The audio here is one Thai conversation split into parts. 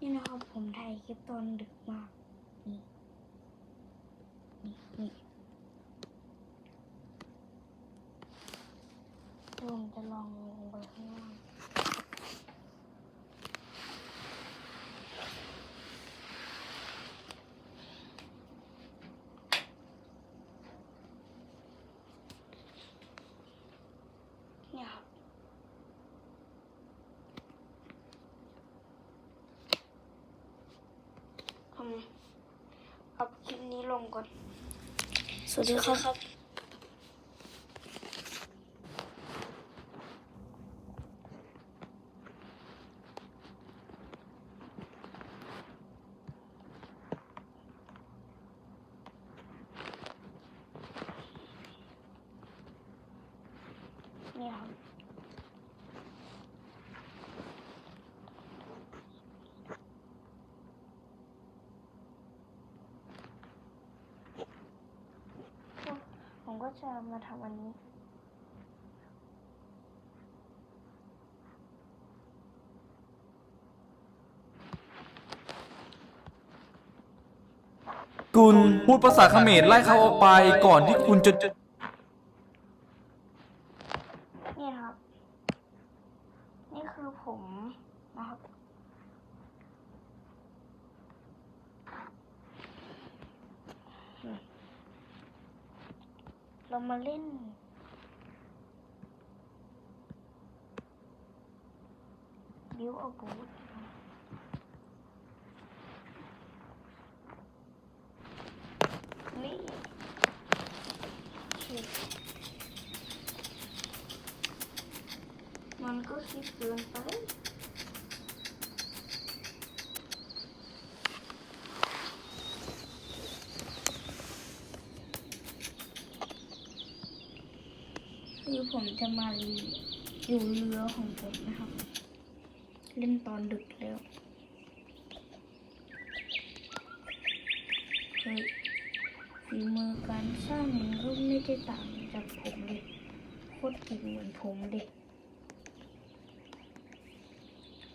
นี่นะครับผมถ่ายคลิปตอนดึกมาก นี่ นี่นี่ผมจะลองล่าง เนี่ยครับ ทำ เอาคลิปนี้ลงก่อน สวัสดีครับเนี่ยครับ ผม ก็จะมาทำอันนี้กุลพูดภาษาเขมรไล่เขาออกไปก่อนที่คุณจะนี่นะครับ นี่คือผมนะครับ เรามาเล่นบิวอาบูธนี่โอเคือผมจะมาอยู่เรือของผมนะครับ เล่นตอนดึกแล้วเคือฝีมือการสร้างมันก็ไม่ได้ต่างจากผมเลยโคตรเก่งเหมือนผมเลย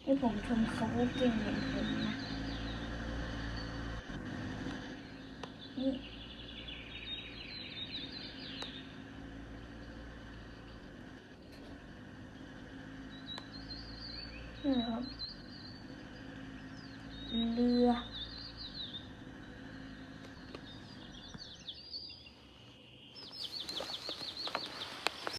นี่ผมชมเขาว่าเก่งเหมือนผมนะนี่ 嗯。个了